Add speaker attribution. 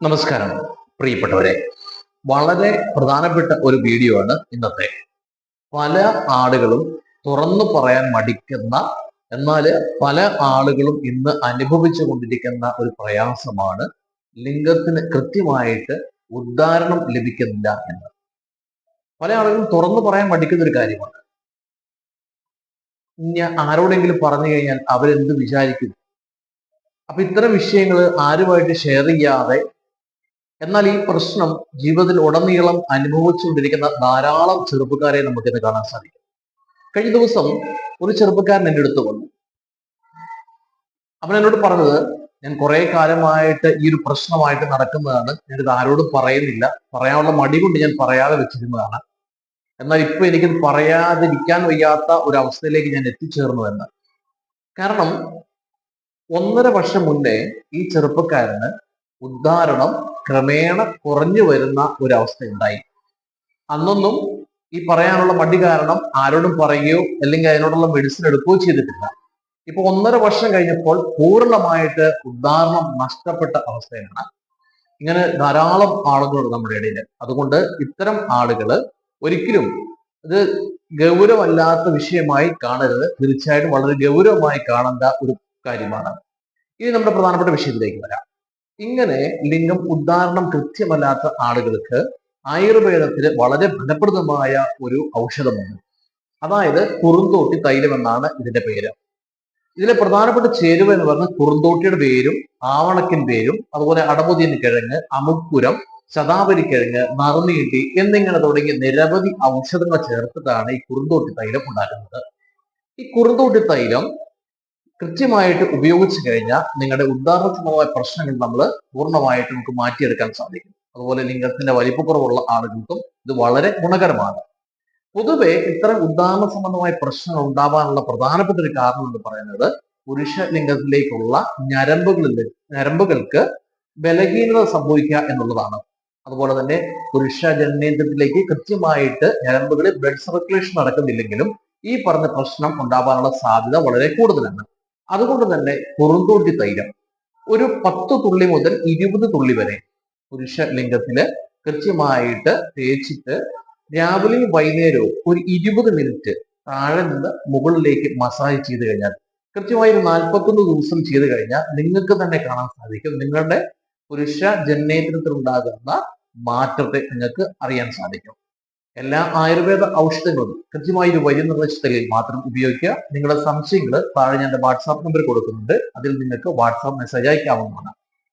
Speaker 1: നമസ്കാരം. പ്രിയപ്പെട്ടവരെ വളരെ പ്രധാനപ്പെട്ട ഒരു വീഡിയോ ആണ് ഇന്നത്തെ. പല ആളുകളും തുറന്നു പറയാൻ മടിക്കുന്ന എന്നാൽ പല ആളുകളും ഇന്ന് അനുഭവിച്ചു കൊണ്ടിരിക്കുന്ന ഒരു പ്രയാസമാണ് ലിംഗത്തിന് കൃത്യമായിട്ട് ഉദ്ധാരണം ലഭിക്കുന്നില്ല എന്ന്. പല ആളുകളും തുറന്നു പറയാൻ മടിക്കുന്ന ഒരു കാര്യമാണ്. ഞാൻ ആരോടെങ്കിലും പറഞ്ഞു കഴിഞ്ഞാൽ അവരെന്ത് വിചാരിക്കും? അപ്പൊ ഇത്തരം വിഷയങ്ങൾ ആരുമായിട്ട് ഷെയർ ചെയ്യാതെ എന്നാൽ ഈ പ്രശ്നം ജീവിതത്തിൽ ഉടനീളം അനുഭവിച്ചുകൊണ്ടിരിക്കുന്ന ധാരാളം ചെറുപ്പക്കാരെ നമുക്കിന്ന് കാണാൻ സാധിക്കും. കഴിഞ്ഞ ദിവസം ഒരു ചെറുപ്പക്കാരൻ എന്റെ അടുത്ത് വന്നു. അവൻ എന്നോട് പറഞ്ഞത് ഞാൻ കുറെ കാലമായിട്ട് ഈ ഒരു പ്രശ്നമായിട്ട് നടക്കുന്നതാണ്. ഞാനിത് ആരോടും പറയുന്നില്ല. പറയാനുള്ള മടി കൊണ്ട് ഞാൻ പറയാതെ വെച്ചിരുന്നതാണ്. എന്നാൽ ഇപ്പൊ എനിക്കിത് പറയാതിരിക്കാൻ വയ്യാത്ത ഒരു അവസ്ഥയിലേക്ക് ഞാൻ എത്തിച്ചേർന്നു എന്ന് കാരണം ഒന്നര വർഷം മുന്നേ ഈ ചെറുപ്പക്കാരന് ഉദ്ധാരണം ക്രമേണ കുറഞ്ഞു വരുന്ന ഒരു അവസ്ഥ ഉണ്ടായി അന്നൊന്നും ഈ പറയാനുള്ള മടി കാരണം ആരോടും പറയുകയോ അല്ലെങ്കിൽ അതിനോടുള്ള മെഡിസിൻ എടുക്കുകയോ ചെയ്തിട്ടില്ല. ഇപ്പൊ ഒന്നര വർഷം കഴിഞ്ഞപ്പോൾ പൂർണമായിട്ട് ഉദ്ധാരണം നഷ്ടപ്പെട്ട അവസ്ഥയാണ്. ഇങ്ങനെ ധാരാളം ആളുകളുണ്ട് നമ്മുടെ ഇടയിൽ അതുകൊണ്ട് ഇത്തരം ആളുകൾ ഒരിക്കലും ഇത് ഗൗരവമല്ലാത്ത വിഷയമായി കാണരുത്. തീർച്ചയായിട്ടും വളരെ ഗൗരവമായി കാണേണ്ട ഒരു കാര്യമാണ്. ഇനി നമ്മുടെ പ്രധാനപ്പെട്ട വിഷയത്തിലേക്ക് വരാം. ഇങ്ങനെ ലിംഗം ഉദ്ധാരണം കൃത്യമല്ലാത്ത ആളുകൾക്ക് ആയുർവേദത്തിന് വളരെ ഫലപ്രദമായ ഒരു ഔഷധമാണ്. അതായത് കുറുന്തോട്ടി തൈലം എന്നാണ് ഇതിന്റെ പേര്. ഇതിലെ പ്രധാനപ്പെട്ട ചേരുവ എന്ന് പറഞ്ഞാൽ കുറുന്തോട്ടിയുടെ പേരും ആവണക്കിൻ പേരും അതുപോലെ അടമുതിയൻ കിഴങ്ങ് അമുക്കുരം ശതാവരിക്കിഴങ്ങ് നറുനീട്ടി എന്നിങ്ങനെ തുടങ്ങിയ നിരവധി ഔഷധങ്ങൾ ചേർത്തിട്ടാണ് ഈ കുറുന്തോട്ടി തൈലം ഉണ്ടാക്കുന്നത്. ഈ കുറുന്തോട്ടി തൈലം കൃത്യമായിട്ട് ഉപയോഗിച്ചു കഴിഞ്ഞാൽ നിങ്ങളുടെ ഉദാഹരണത്തിനുള്ള പ്രശ്നങ്ങൾ നമ്മൾ പൂർണമായിട്ട് നമുക്ക് മാറ്റിയെടുക്കാൻ സാധിക്കും. അതുപോലെ ലിംഗത്തിന്റെ വലിപ്പക്കുറവുള്ള ആളുകൾക്കും ഇത് വളരെ ഗുണകരമാണ്. പൊതുവെ ഇത്തരം ഉദാഹരണ സംബന്ധമായ പ്രശ്നങ്ങൾ ഉണ്ടാവാനുള്ള പ്രധാനപ്പെട്ട ഒരു കാരണം എന്ന് പറയുന്നത് പുരുഷ ലിംഗത്തിലേക്കുള്ള ഞരമ്പുകളിൽ ഞരമ്പുകൾക്ക് ബലഹീനത സംഭവിക്കുക എന്നുള്ളതാണ്. അതുപോലെ തന്നെ പുരുഷ ജനനേന്ദ്രത്തിലേക്ക് കൃത്യമായിട്ട് ഞരമ്പുകളിൽ ബ്ലഡ് സർക്കുലേഷൻ നടക്കുന്നില്ലെങ്കിലും ഈ പറഞ്ഞ പ്രശ്നം ഉണ്ടാവാനുള്ള സാധ്യത വളരെ കൂടുതലാണ്. അതുകൊണ്ട് തന്നെ കുറുന്തോട്ടി തൈലം ഒരു പത്ത് തുള്ളി മുതൽ ഇരുപത് തുള്ളി വരെ പുരുഷ ലിംഗത്തിൽ കൃത്യമായിട്ട് തേച്ചിട്ട് രാവിലെയും വൈകുന്നേരവും ഒരു ഇരുപത് മിനിറ്റ് താഴെ നിന്ന് മുകളിലേക്ക് മസാജ് ചെയ്ത് കഴിഞ്ഞാൽ കൃത്യമായി ഒരു നാൽപ്പത്തൊന്ന് ദിവസം ചെയ്ത് കഴിഞ്ഞാൽ നിങ്ങൾക്ക് തന്നെ കാണാൻ സാധിക്കും. നിങ്ങളുടെ പുരുഷ ജനനേന്ദ്രത്തിൽ ഉണ്ടാകുന്ന മാറ്റത്തെ നിങ്ങൾക്ക് അറിയാൻ സാധിക്കും. എല്ലാ ആയുർവേദ ഔഷധങ്ങളും കൃത്യമായി ഒരു വരി നിർദ്ദേശത്തിൽ മാത്രം ഉപയോഗിക്കുക. നിങ്ങളുടെ സംശയങ്ങൾ താഴെ ഞാൻ വാട്സാപ്പ് നമ്പർ കൊടുക്കുന്നുണ്ട്. അതിൽ നിങ്ങൾക്ക് വാട്സാപ്പ് മെസ്സേജ് അയക്കാവുന്നതാണ്.